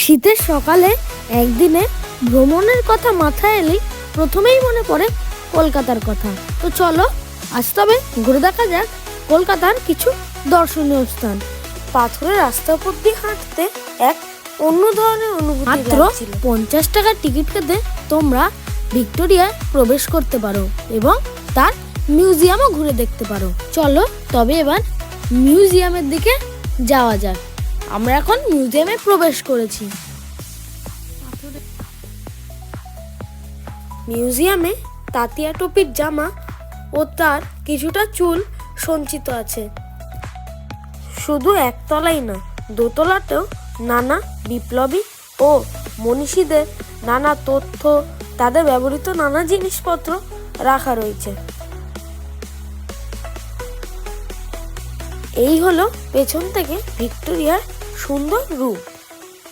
শীতের সকালে একদিনে ভ্রমণের কথা মাথায় এলেই প্রথমেই মনে পড়ে কলকাতার কথা। তো চলো আজ তবে ঘুরে দেখা যাক কলকাতার কিছু দর্শনীয় স্থান। পাথরের রাস্তা উপর দিয়ে হাঁটতে এক অন্য ধরনের অনুভূতি মাত্র পঞ্চাশ টাকার টিকিট কেটে তোমরা ভিক্টোরিয়ায় প্রবেশ করতে পারো এবং তার মিউজিয়ামও ঘুরে দেখতে পারো। চলো তবে এবার মিউজিয়ামের দিকে যাওয়া যাক। আমরা এখন মিউজিয়ামে প্রবেশ করেছি। মিউজিয়ামে তাতিয়া টুপির জামা ও তার কিছুটা চুল সঞ্চিত আছে। শুধু একতলাই না, দোতলাতেও নানা বিপ্লবী ও মনীষীদের নানা তথ্য, তাদের ব্যবহৃত নানা জিনিসপত্র রাখা রয়েছে। এই হলো পেছন থেকে ভিক্টোরিয়ার সুন্দর রূপ।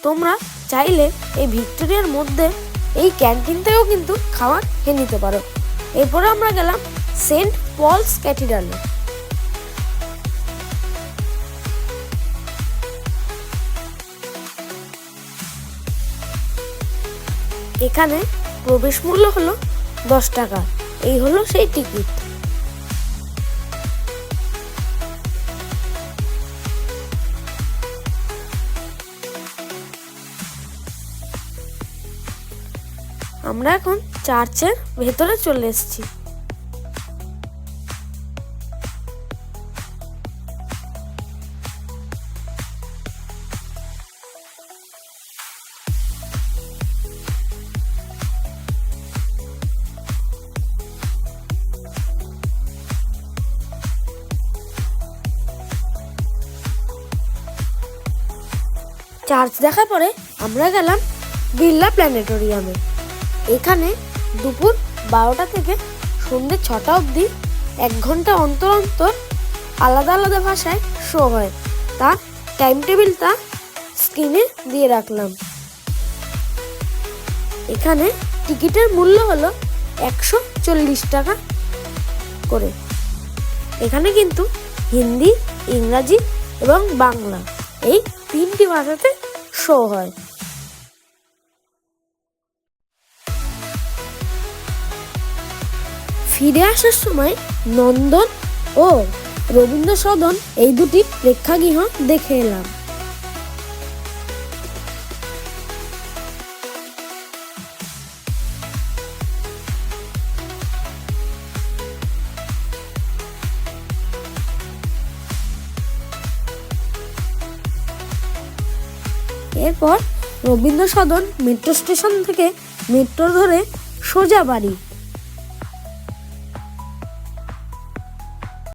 তোমরা চাইলে এই ভিক্টোরিয়ার মধ্যে এই ক্যান্টিন থেকেও কিন্তু খাবার খেয়ে নিতে পারো। এরপরে আমরা গেলাম সেন্ট পলস ক্যাথিড্রালে। এখানে প্রবেশ মূল্য হলো দশ টাকা। এই হলো সেই টিকিট। আমরা এখন চার্চের ভেতরে চলে এসেছি। চার্চ দেখার পরে আমরা গেলাম বিড়লা প্ল্যানেটোরিয়ামে। এখানে দুপুর বারোটা থেকে সন্ধ্যে ছটা অবধি এক ঘণ্টা অন্তর অন্তর আলাদা আলাদা ভাষায় শো হয়। তার টাইম টেবিলটা স্ক্রিনে দিয়ে রাখলাম। এখানে টিকিটের মূল্য হলো একশো চল্লিশ টাকা করে। এখানে কিন্তু হিন্দি, ইংরাজি এবং বাংলা এই তিনটি ভাষাতে শো হয়। ফিরে আসার সময় নন্দন ও রবীন্দ্র সদন এই দুটি প্রেক্ষাগৃহ দেখে এলাম। এরপর রবীন্দ্র সদন মেট্রো স্টেশন থেকে মেট্রো ধরে সোজা বাড়ি।